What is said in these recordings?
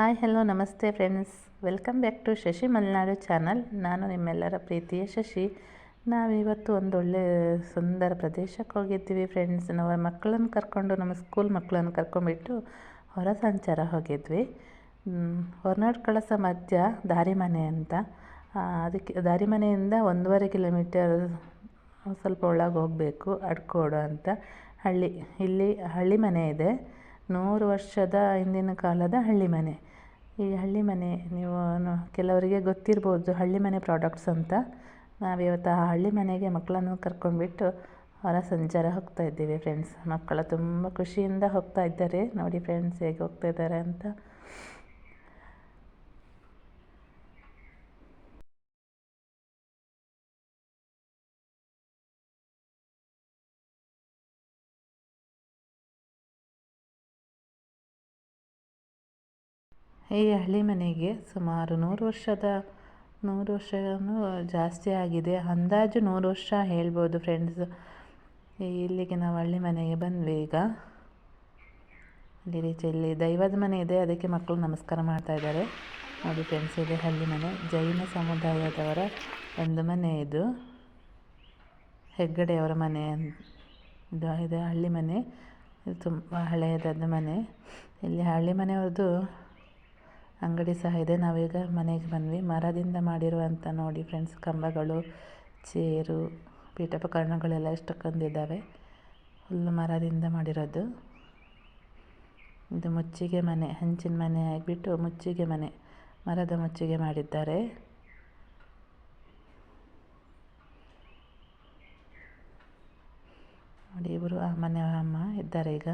Hi, hello, ನಮಸ್ತೆ friends. Welcome back to Shashi Malenadu channel. ನಾನು ನಿಮ್ಮೆಲ್ಲರ ಪ್ರೀತಿಯ ಶಶಿ. ನಾವಿವತ್ತು ಒಂದೊಳ್ಳೆ ಸುಂದರ ಪ್ರದೇಶಕ್ಕೆ ಹೋಗಿದ್ವಿ ಫ್ರೆಂಡ್ಸ್. ನಾವು ಮಕ್ಕಳನ್ನು ಕರ್ಕೊಂಡು, ನಮ್ಮ ಸ್ಕೂಲ್ ಮಕ್ಕಳನ್ನು ಕರ್ಕೊಂಡ್ಬಿಟ್ಟು ಹೊರ ಸಂಚಾರ ಹೋಗಿದ್ವಿ. ಹೊರನಾಡು ಕಳಸ ಮಧ್ಯ ದಾರಿಮನೆ ಅಂತ. ಅದಕ್ಕೆ ಅದಕ್ಕೆ ದಾರಿಮನೆಯಿಂದ ಒಂದೂವರೆ ಕಿಲೋಮೀಟರ್ ಸ್ವಲ್ಪ ಒಳಗೆ ಹೋಗಬೇಕು, ಅಡ್ಕೋಡು ಅಂತ. ಹಳ್ಳಿ, ಇಲ್ಲಿ ಹಳ್ಳಿ ಮನೆ ಇದೆ. ನೂರು ವರ್ಷದ ಹಿಂದಿನ ಕಾಲದ ಹಳ್ಳಿ ಮನೆ. ಈ ಹಳ್ಳಿ ಮನೆ ನೀವು ಕೆಲವರಿಗೆ ಗೊತ್ತಿರ್ಬೋದು ಹಳ್ಳಿ ಮನೆ ಪ್ರಾಡಕ್ಟ್ಸ್ ಅಂತ. ನಾವು ಇವತ್ತು ಆ ಹಳ್ಳಿ ಮನೆಗೆ ಮಕ್ಕಳನ್ನು ಕರ್ಕೊಂಡ್ಬಿಟ್ಟು ಹೊರ ಸಂಚಾರ ಹೋಗ್ತಾ ಇದ್ದೀವಿ ಫ್ರೆಂಡ್ಸ್ ಮಕ್ಕಳು ತುಂಬ ಖುಷಿಯಿಂದ ಹೋಗ್ತಾ ಇದ್ದಾರೆ. ನೋಡಿ ಫ್ರೆಂಡ್ಸ್ ಹೇಗೆ ಹೋಗ್ತಾ ಇದ್ದಾರೆ ಅಂತ. ಈ ಹಳ್ಳಿ ಮನೆಗೆ ಸುಮಾರು ನೂರು ವರ್ಷದ, ನೂರು ವರ್ಷನೂ ಜಾಸ್ತಿ ಆಗಿದೆ. ಅಂದಾಜು ನೂರು ವರ್ಷ ಹೇಳ್ಬೋದು ಫ್ರೆಂಡ್ಸ್ ಇಲ್ಲಿಗೆ ನಾವು ಹಳ್ಳಿ ಮನೆಗೆ ಬಂದ್ವಿ ಈಗ. ಇಲ್ಲಿ ಇಲ್ಲಿ ದೈವದ ಮನೆ ಇದೆ, ಅದಕ್ಕೆ ಮಕ್ಕಳು ನಮಸ್ಕಾರ ಮಾಡ್ತಾ ಇದ್ದಾರೆ. ನೋಡಿ ಫ್ರೆಂಡ್ಸ್ ಇದೆ ಹಳ್ಳಿ ಮನೆ. ಜೈನ ಸಮುದಾಯದವರ ಒಂದು ಮನೆ ಇದು. ಹೆಗ್ಗಡೆಯವರ ಮನೆ ಇದು ಇದೆ ಹಳ್ಳಿ ಮನೆ. ಇದು ತುಂಬ ಹಳೆಯದಾದ ಮನೆ. ಇಲ್ಲಿ ಹಳ್ಳಿ ಮನೆಯವ್ರದ್ದು ಅಂಗಡಿ ಸಹ ಇದೆ. ನಾವೀಗ ಮನೆಗೆ ಬಂದ್ವಿ. ಮರದಿಂದ ಮಾಡಿರುವಂಥ ನೋಡಿ ಫ್ರೆಂಡ್ಸ್ ಕಂಬಗಳು, ಚೇರು, ಪೀಠೋಪಕರಣಗಳೆಲ್ಲ ಎಷ್ಟಕ್ಕೊಂದಿದ್ದಾವೆ ಫುಲ್ ಮರದಿಂದ ಮಾಡಿರೋದು. ಇದು ಮುಚ್ಚಿಗೆ ಮನೆ, ಹಂಚಿನ ಮನೆ ಆಗಿಬಿಟ್ಟು ಮುಚ್ಚಿಗೆ ಮನೆ, ಮರದ ಮುಚ್ಚಿಗೆ ಮಾಡಿದ್ದಾರೆ. ನೋಡಿ ಇವರು ಆ ಮನೆ ಅಮ್ಮ ಇದ್ದಾರೆ ಈಗ.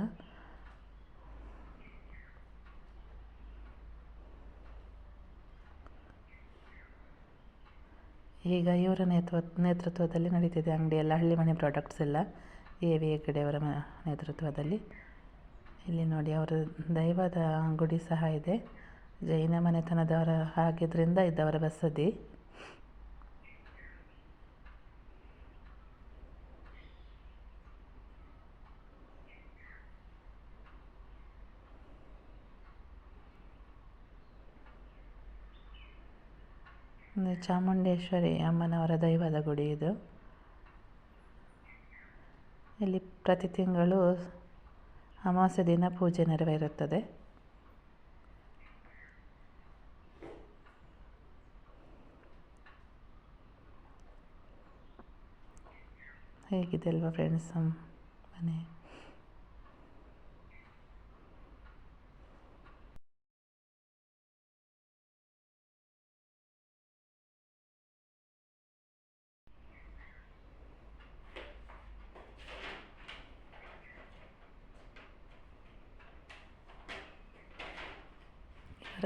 ಈಗ ಇವರ ನೇತೃ ನೇತೃತ್ವದಲ್ಲಿ ನಡೀತಿದೆ ಅಂಗಡಿ ಎಲ್ಲ ಹಳ್ಳಿ ಮನೆ ಪ್ರಾಡಕ್ಟ್ಸ್ ಎಲ್ಲ ಎ ವಿ ಹೆಗ್ಗಡೆಯವರ ನೇತೃತ್ವದಲ್ಲಿ. ಇಲ್ಲಿ ನೋಡಿ, ಅವರ ದೈವದ ಗುಡಿ ಸಹ ಇದೆ. ಜೈನ ಮನೆತನದವರ ಆಗಿದ್ದರಿಂದ ಇದ್ದವರ ಬಸದಿ. ಚಾಮುಂಡೇಶ್ವರಿ ಅಮ್ಮನವರ ದೈವದ ಗುಡಿ ಇದು. ಇಲ್ಲಿ ಪ್ರತಿ ತಿಂಗಳು ಅಮಾವಾಸ್ಯ ದಿನ ಪೂಜೆ ನೆರವೇರುತ್ತದೆ. ಹೇಗಿದೆ ಅಲ್ವಾ ಫ್ರೆಂಡ್ಸ್ ಮನೆ?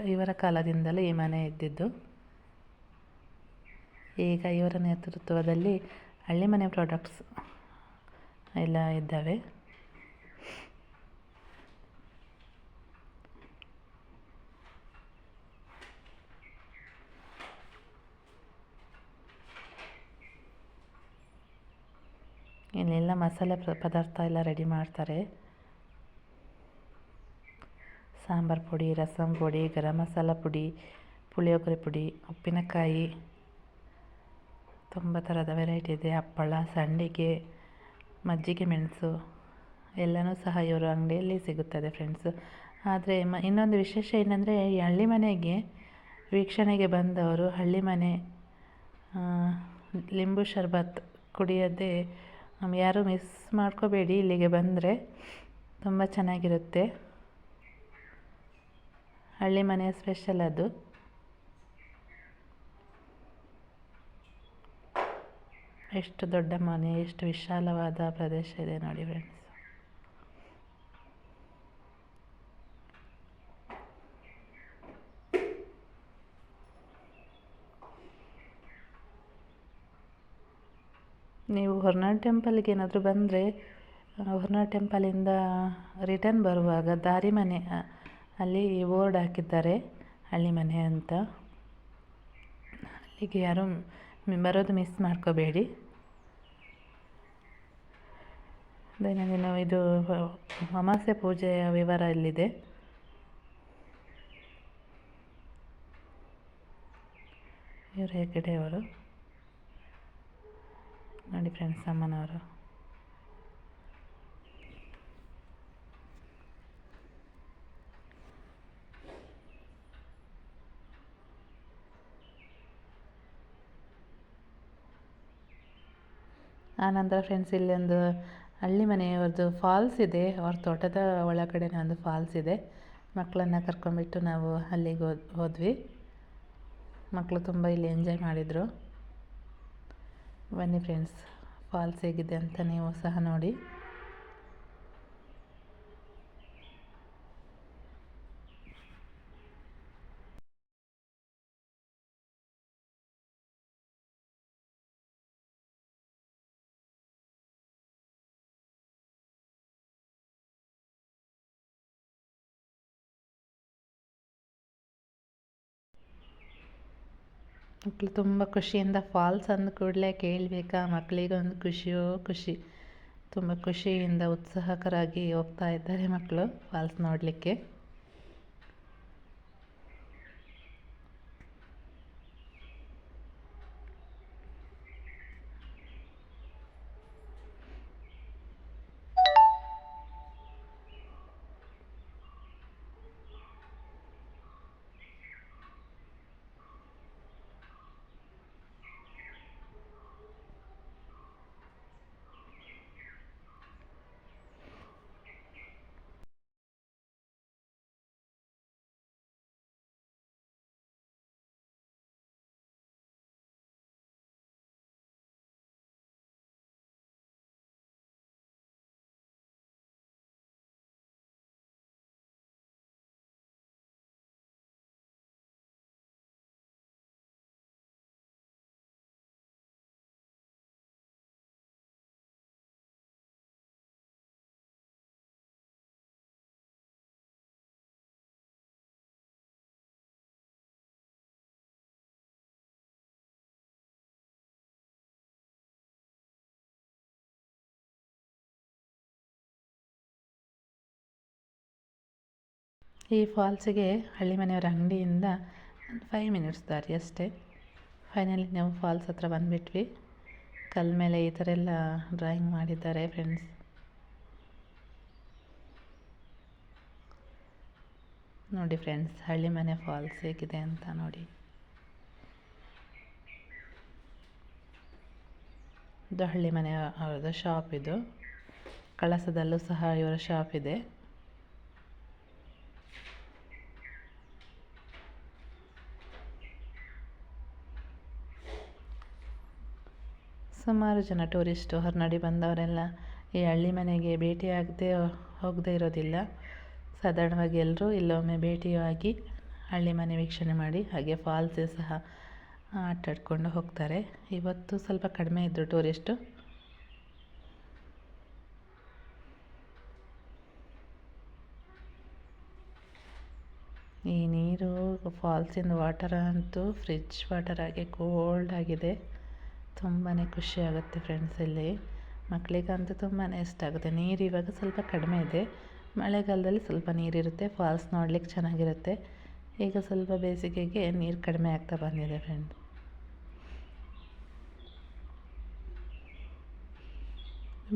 ಇವರ ಕಾಲದಿಂದಲೂ ಈ ಮನೆ ಇದ್ದಿದ್ದು. ಈಗ ಇವರ ನೇತೃತ್ವದಲ್ಲಿ ಹಳ್ಳಿ ಮನೆ ಪ್ರಾಡಕ್ಟ್ಸ್ ಎಲ್ಲ ಇದ್ದಾವೆ. ಇಲ್ಲೆಲ್ಲ ಮಸಾಲೆ ಪದಾರ್ಥ ಎಲ್ಲ ರೆಡಿ ಮಾಡ್ತಾರೆ. ಸಾಂಬಾರು ಪುಡಿ, ರಸಂ ಪುಡಿ, ಗರಂ ಮಸಾಲ ಪುಡಿ, ಪುಳಿಯೋಗರೆ ಪುಡಿ, ಉಪ್ಪಿನಕಾಯಿ. ತುಂಬ ಥರದ ವೆರೈಟಿ ಇದೆ. ಹಪ್ಪಳ, ಸಂಡಿಗೆ, ಮಜ್ಜಿಗೆ ಮೆಣಸು, ಎಲ್ಲನೂ ಸಹ ಇವರ ಅಂಗಡಿಯಲ್ಲಿ ಸಿಗುತ್ತದೆ ಫ್ರೆಂಡ್ಸ್ ಆದರೆ ಮ, ಇನ್ನೊಂದು ವಿಶೇಷ ಏನಂದರೆ ಈ ಹಳ್ಳಿ ಮನೆಗೆ ವೀಕ್ಷಣೆಗೆ ಬಂದವರು ಹಳ್ಳಿ ಮನೆ ಲಿಂಬು ಶರ್ಬತ್ ಕುಡಿಯೋದೇ ಯಾರೂ ಮಿಸ್ ಮಾಡ್ಕೋಬೇಡಿ ಇಲ್ಲಿಗೆ ಬಂದರೆ ತುಂಬ ಚೆನ್ನಾಗಿರುತ್ತೆ. ಹಳ್ಳಿ ಮನೆಯ ಸ್ಪೆಷಲ್ ಅದು. ಎಷ್ಟು ದೊಡ್ಡ ಮನೆ, ಎಷ್ಟು ವಿಶಾಲವಾದ ಪ್ರದೇಶ ಇದೆ ನೋಡಿ ಫ್ರೆಂಡ್ಸ್ ನೀವು ಹೊರನಾಡು ಟೆಂಪಲ್ಗೆ ಏನಾದರೂ ಬಂದರೆ ಹೊರನಾಡು ಟೆಂಪಲಿಂದ ರಿಟರ್ನ್ ಬರುವಾಗ ದಾರಿ ಮನೆ ಅಲ್ಲಿ ಬೋರ್ಡ್ ಹಾಕಿದ್ದಾರೆ, ಹಳ್ಳಿ ಮನೆ ಅಂತ. ಅಲ್ಲಿಗೆ ಯಾರೂ ಬರೋದು ಮಿಸ್ ಮಾಡ್ಕೋಬೇಡಿ. ದೈನಂದಿನ ಇದು ಅಮಾಸ್ಯೆ ಪೂಜೆಯ ವಿವರ ಇಲ್ಲಿದೆ. ಇವರು ಅವರು ನೋಡಿ ಫ್ರೆಂಡ್ಸ್ ಅಮ್ಮನವರು. ಆನಂತರ ಫ್ರೆಂಡ್ಸ್ ಇಲ್ಲಿ ಒಂದು ಹಳ್ಳಿ ಮನೆಯವ್ರದ್ದು ಫಾಲ್ಸ್ ಇದೆ. ಅವ್ರ ತೋಟದ ಒಳಗಡೆ ಒಂದು ಫಾಲ್ಸ್ ಇದೆ. ಮಕ್ಕಳನ್ನ ಕರ್ಕೊಂಡ್ಬಿಟ್ಟು ನಾವು ಅಲ್ಲಿಗೆ ಹೋದ್, ಹೋದ್ವಿ. ಮಕ್ಕಳು ತುಂಬ ಇಲ್ಲಿ ಎಂಜಾಯ್ ಮಾಡಿದರು. ಬನ್ನಿ ಫ್ರೆಂಡ್ಸ್ ಫಾಲ್ಸ್ ಹೇಗಿದೆ ಅಂತ ನೀವು ಸಹ ನೋಡಿ. ಮಕ್ಕಳು ತುಂಬ ಖುಷಿಯಿಂದ ಫಾಲ್ಸ್ ಅಂದ ಕೂಡಲೇ ಕೇಳಬೇಕಾ? ಮಕ್ಕಳಿಗೊಂದು ಖುಷಿಯೋ ಖುಷಿ? ತುಂಬ ಖುಷಿಯಿಂದ ಉತ್ಸಾಹಕರಾಗಿ ಹೋಗ್ತಾ ಇದ್ದಾರೆ ಮಕ್ಕಳು ಫಾಲ್ಸ್ ನೋಡಲಿಕ್ಕೆ. ಈ ಫಾಲ್ಸಿಗೆ ಹಳ್ಳಿ ಮನೆಯವರ ಅಂಗಡಿಯಿಂದ ಒಂದು ಫೈವ್ ಮಿನಿಟ್ಸ್ ದಾರಿ ಅಷ್ಟೇ. ಫೈನಲಿ ನಾವು ಫಾಲ್ಸ್ ಹತ್ರ ಬಂದುಬಿಟ್ವಿ. ಕಲ್ಲ ಮೇಲೆ ಈ ಥರ ಎಲ್ಲ ಡ್ರಾಯಿಂಗ್ ಮಾಡಿದ್ದಾರೆ ಫ್ರೆಂಡ್ಸ್ ನೋಡಿ ಫ್ರೆಂಡ್ಸ್ ಹಳ್ಳಿ ಮನೆ ಫಾಲ್ಸ್ ಹೇಗಿದೆ ಅಂತ ನೋಡಿ. ಇದು ಹಳ್ಳಿ ಮನೆ ಅವ್ರದ್ದು ಶಾಪ್ ಇದು. ಕಳಸದಲ್ಲೂ ಸಹ ಇವರ ಶಾಪ್ ಇದೆ. ಸುಮಾರು ಜನ ಟೂರಿಸ್ಟು ಹೊರನಾಡಿ ಬಂದವರೆಲ್ಲ ಈ ಹಳ್ಳಿ ಮನೆಗೆ ಭೇಟಿಯಾಗದೆ ಹೋಗದೇ ಇರೋದಿಲ್ಲ. ಸಾಧಾರಣವಾಗಿ ಎಲ್ಲರೂ ಇಲ್ಲೊಮ್ಮೆ ಭೇಟಿಯಾಗಿ ಹಳ್ಳಿ ಮನೆ ವೀಕ್ಷಣೆ ಮಾಡಿ ಹಾಗೆ ಫಾಲ್ಸ್ ಸಹ ಆಟಾಡಿಕೊಂಡು ಹೋಗ್ತಾರೆ. ಇವತ್ತು ಸ್ವಲ್ಪ ಕಡಿಮೆ ಇದ್ದರು ಟೂರಿಸ್ಟು. ಈ ನೀರು ಫಾಲ್ಸಿಂದ ವಾಟರ್ ಅಂತೂ ಫ್ರಿಜ್ ವಾಟರ್ ಆಗಿ ಕೋಲ್ಡ್ ಆಗಿದೆ. ತುಂಬಾ ಖುಷಿ ಆಗುತ್ತೆ ಫ್ರೆಂಡ್ಸ್ ಇಲ್ಲಿ ಮಕ್ಕಳಿಗಂತೂ ತುಂಬಾ ಇಷ್ಟ ಆಗುತ್ತೆ. ನೀರು ಇವಾಗ ಸ್ವಲ್ಪ ಕಡಿಮೆ ಇದೆ. ಮಳೆಗಾಲದಲ್ಲಿ ಸ್ವಲ್ಪ ನೀರಿರುತ್ತೆ. ಫಾಲ್ಸ್ ನೋಡ್ಲಿಕ್ಕೆ ಚೆನ್ನಾಗಿರುತ್ತೆ. ಈಗ ಸ್ವಲ್ಪ ಬೇಸಿಗೆಗೆ ನೀರು ಕಡಿಮೆ ಆಗ್ತಾ ಬಂದಿದೆ ಫ್ರೆಂಡ್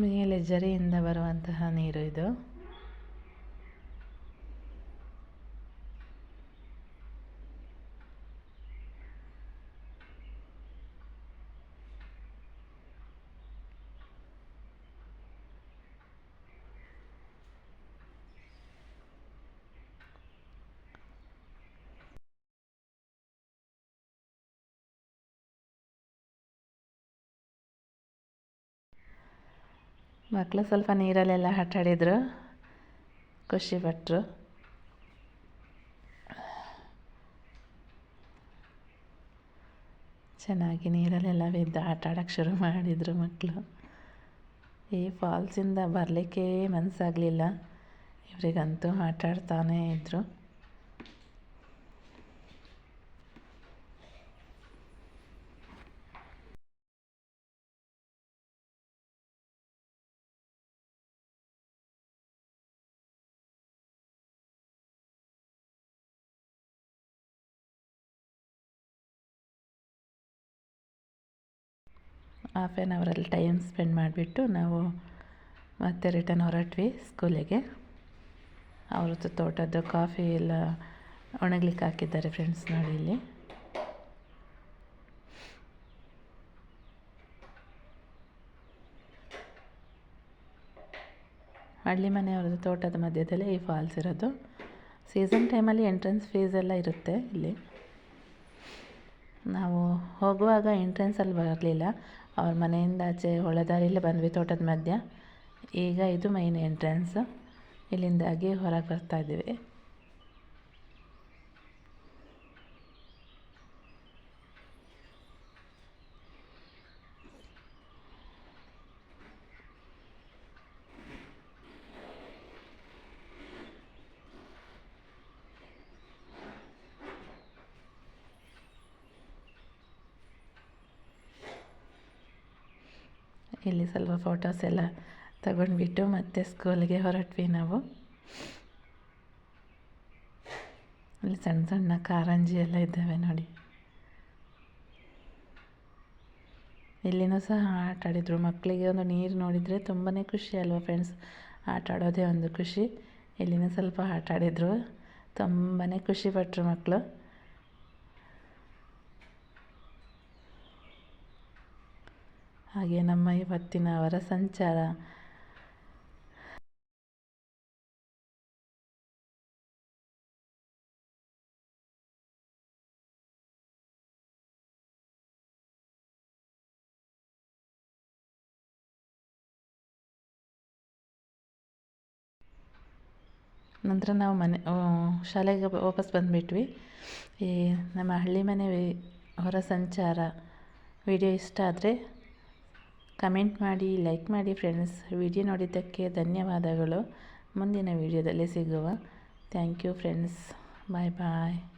ಮೇಲೆ ಜರಿಯಿಂದ ಬರುವಂತಹ ನೀರು ಇದು. ಮಕ್ಕಳು ಸ್ವಲ್ಪ ನೀರಲ್ಲೆಲ್ಲ ಆಟಾಡಿದರು ಖುಷಿಪಟ್ಟರು ಚೆನ್ನಾಗಿ ನೀರಲ್ಲೆಲ್ಲ ಬಿದ್ದು ಆಟ ಶುರು ಮಾಡಿದರು ಮಕ್ಕಳು ಈ ಫಾಲ್ಸಿಂದ ಬರಲಿಕ್ಕೆ ಮನಸ್ಸಾಗಲಿಲ್ಲ ಇವರಿಗಂತೂ ಆಟಾಡ್ತಾನೇ ಇದ್ದರು ಹಾಫ್ ಆ್ಯನ್ ಅವರಲ್ಲಿ ಟೈಮ್ ಸ್ಪೆಂಡ್ ಮಾಡಿಬಿಟ್ಟು ನಾವು ಮತ್ತೆ ರಿಟರ್ನ್ ಹೊರಟ್ವಿ ಸ್ಕೂಲಿಗೆ ಅವ್ರದ್ದು ತೋಟದ್ದು ಕಾಫಿ ಎಲ್ಲ ಒಣಗ್ಲಿಕ್ಕೆ ಹಾಕಿದ್ದಾರೆ ಫ್ರೆಂಡ್ಸ್ ನೋಡಿ ಇಲ್ಲಿ. ಹಳ್ಳಿ ಮನೆಯವ್ರದ್ದು ತೋಟದ ಮಧ್ಯದಲ್ಲೇ ಈ ಫಾಲ್ಸ್ ಇರೋದು. ಸೀಸನ್ ಟೈಮಲ್ಲಿ ಎಂಟ್ರೆನ್ಸ್ ಫೀಸ್ ಎಲ್ಲ ಇರುತ್ತೆ ಇಲ್ಲಿ. ನಾವು ಹೋಗುವಾಗ ಎಂಟ್ರೆನ್ಸಲ್ಲಿ ಬರಲಿಲ್ಲ. ಅವ್ರ ಮನೆಯಿಂದ ಆಚೆ ಹೊಳೆದಾರಿಯಲ್ಲೇ ಬಂದ್ವಿ ತೋಟದ ಮಧ್ಯ. ಈಗ ಇದು ಮೈನ್ ಎಂಟ್ರೆನ್ಸ್ ಇಲ್ಲಿಂದಾಗಿ ಹೊರಗೆ ಬರ್ತಾ ಇದ್ದೀವಿ. ಇಲ್ಲಿ ಸ್ವಲ್ಪ ಫೋಟೋಸ್ ಎಲ್ಲ ತಗೊಂಡ್ಬಿಟ್ಟು ಮತ್ತೆ ಸ್ಕೂಲ್ಗೆ ಹೊರಟ್ವಿ ನಾವು. ಅಲ್ಲಿ ಸಣ್ಣ ಸಣ್ಣ ಕಾರಂಜಿ ಎಲ್ಲ ಇದ್ದಾವೆ ನೋಡಿ. ಇಲ್ಲಿನೂ ಸಹ ಆಟ ಆಡಿದರು. ಮಕ್ಕಳಿಗೆ ಒಂದು ನೀರು ನೋಡಿದರೆ ತುಂಬಾ ಖುಷಿ ಅಲ್ವಾ ಫ್ರೆಂಡ್ಸ್ ಆಟ ಆಡೋದೇ ಒಂದು ಖುಷಿ. ಇಲ್ಲಿನೂ ಸ್ವಲ್ಪ ಆಟ ಆಡಿದರು. ತುಂಬಾ ಖುಷಿಪಟ್ಟರು ಮಕ್ಕಳು ಹಾಗೆ ನಮ್ಮ ಇವತ್ತಿನ ಅವರ ಸಂಚಾರ. ನಂತರ ನಾವು ಮನೆ ಶಾಲೆಗೆ ವಾಪಸ್ ಬಂದುಬಿಟ್ವಿ. ಈ ನಮ್ಮ ಹಳ್ಳಿ ಮನೆ ಹೊರ ಸಂಚಾರ. ವಿಡಿಯೋ ಇಷ್ಟ ಆದರೆ ಕಮೆಂಟ್ ಮಾಡಿ, ಲೈಕ್ ಮಾಡಿ ಫ್ರೆಂಡ್ಸ್. ವಿಡಿಯೋ ನೋಡಿದ್ದಕ್ಕೆ ಧನ್ಯವಾದಗಳು. ಮುಂದಿನ ವಿಡಿಯೋದಲ್ಲಿ ಸಿಗುವ. Thank you friends. Bye bye.